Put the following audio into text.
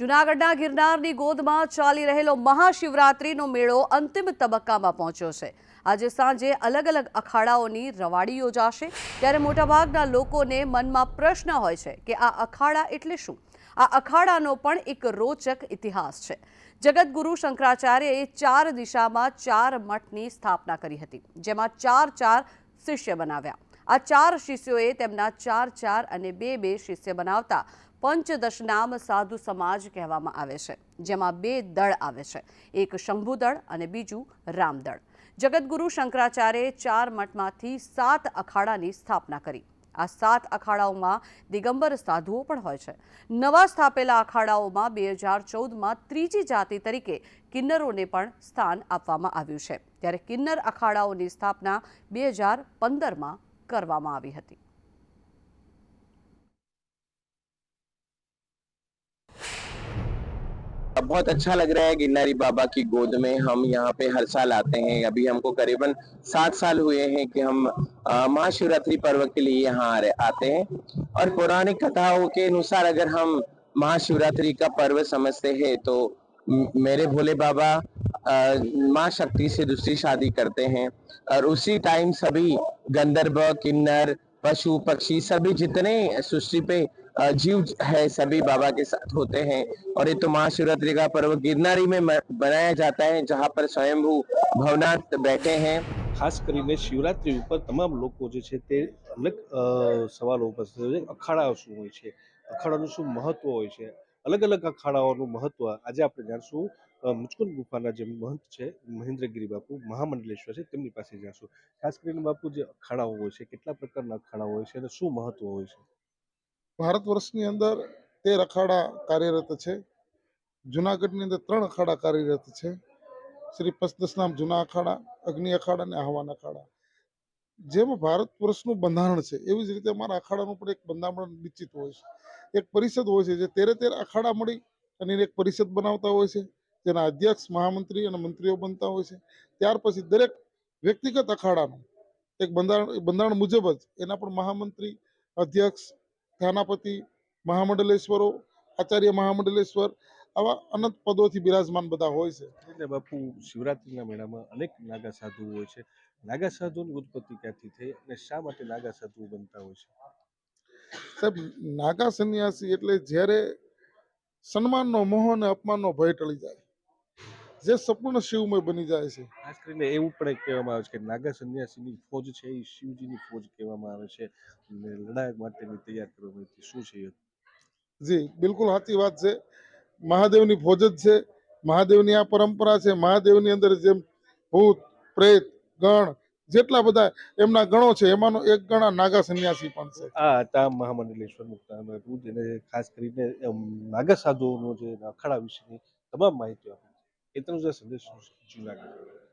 જૂનાગઢના ગિરનારની ગોદમાં ચાલી રહેલો મહાશિવરાત્રિનો મેળો અંતિમ તબક્કામાં પહોંચ્યો છે. આજે સાંજે અલગ અલગ અખાડાઓની રવાડી યોજાશે, ત્યારે મોટાભાગના લોકોને મનમાં પ્રશ્ન હોય છે કે આ અખાડા એટલે શું? આ અખાડાનો પણ એક રોચક ઇતિહાસ છે. જગતગુરુ શંકરાચાર્યએ ચાર દિશામાં ચાર મઠની સ્થાપના કરી હતી, જેમાં ચાર ચાર શિષ્ય બનાવ્યા. આ ચાર શિષ્યોએ તેમના ચાર ચાર અને બે બે શિષ્ય બનાવતા પંચદશનામ સાધુ સમાજ કહેવામાં આવે છે, જેમાં બે દળ આવે છે, એક શંભુ દળ અને બીજું રામદળ જગતગુરુ શંકરાચાર્યે ચાર મઠમાંથી સાત અખાડાની સ્થાપના કરી. આ સાત અખાડાઓમાં દિગંબર સાધુઓ પણ હોય છે. નવા સ્થાપેલા અખાડાઓમાં બે હજાર ચૌદમાં ત્રીજી જાતિ તરીકે કિન્નરોને પણ સ્થાન આપવામાં આવ્યું છે. ત્યારે કિન્નર અખાડાઓની સ્થાપના બે હજાર પંદરમાં કરવામાં આવી હતી बहुत अच्छा लग रहा है गिरनारी बाबा की गोद में हम यहाँ पे हर साल आते हैं अभी हमको करीबन सात साल हुए हैं कि हम अ, महाशिवरात्रि पर्व के लिए यहाँ आ रहे- आते हैं और पौराणिक कथाओं के अनुसार अगर हम महाशिवरात्रि का पर्व समझते हैं तो म- मेरे भोले बाबा अ, माँ शक्ति से दूसरी शादी करते हैं और उसी टाइम सभी गंधर्व किन्नर पशु पक्षी सभी जितने सृष्टि पे अ, जीव है सभी बाबा के साथ होते हैं और ये तो महाशिवरात्रि का पर्व गिरनारी में म- बनाया जाता है जहाँ पर स्वयंभू भवनाथ बैठे हैं ખાસ કરીને શિવરાત્રી ઉપર તમામ લોકો જે છે તે અનેક અ, સવાલો ઉપસ્થિત હોય છે અખાડાઓ શું હોય છે અખાડાનું શું મહત્વ હોય છે અલગ અલગ અખાડાઓનું મહત્વ આજે આપણે જાણશું. મુચકુંદ ગુફાના જે મહંત છે, મહેન્દ્રગીરી બાપુ, મહામંડલેશ્વર છે, તેમની પાસે જાણશું ખાસ કરીને બાપુ, જે અખાડાઓ હોય છે, કેટલા પ્રકારના અખાડાઓ હોય છે અને શું મહત્વ હોય છે? ભારત વર્ષની અંદર તેર અખાડા કાર્યરત છે. જુનાગઢની અંદર ત્રણ અખાડા કાર્યરત છે. શ્રી પસદસનામ જૂના અખાડા, અગ્નિ અખાડા અને આહવાન અખાડા. જેમાં ભારત વર્ષનું બંધારણ છે, એવી જ રીતે અમારા અખાડાનું પણ એક બંધારણ નિશ્ચિત હોય છે. એક પરિષદ હોય છે જે તેરે તેર અખાડા મળી અને એક પરિષદ બનાવતા હોય છે, જેના અધ્યક્ષ મહામંત્રી અને મંત્રીઓ બનતા હોય છે. ત્યાર પછી દરેક વ્યક્તિગત અખાડાનું એક બંધારણ બંધારણ મુજબ જ એના પણ મહામંત્રી, અધ્યક્ષ થાનાપતિ મહામંડલેશ્વરો, આચાર્ય મહામંડલેશ્વર આવા અનંત પદોથી બિરાજમાન બધા હોય છે. એટલે બાપુ શિવરાત્રીના મેળામાં અનેક નાગા સાધુઓ હોય છે. નાગા સાધુની ઉત્પત્તિ ક્યાંથી થઈ અને શા માટે નાગા સાધુ બનતા હોય છે? સાહેબ નાગા સંન્યાસી એટલે જ્યારે સન્માનનો મોહ અને અપમાનનો ભય ટળી જાય જે સંપૂર્ણ શિવમય બની જાય છે. ખાસ કરીને એવું પણ કહેવામાં આવે છે કે નાગા સંન્યાસીની ફોજ છે એ શિવજીની ફોજ કહેવામાં આવે છે અને લડાઈ માટેની તૈયાર કરવામાં આવી શું છે? જી બિલકુલ સાચી વાત છે. મહાદેવની ફોજ જ છે. મહાદેવની આ પરંપરા છે. મહાદેવની અંદર જેમ ભૂત પ્રેત ગણ, જેટલા બધા એમના ગણો છે, એમાંનો એક ગણા નાગા સંન્યાસી પણ છે. આ હતા મહામંડલેશ્વર મુક્તાન હતું જેને ખાસ કરીને નાગા સાધુઓનો જે અખાડા વિશેની તમામ માહિતી આપી એ જે સંદેશ જુનાગઢ.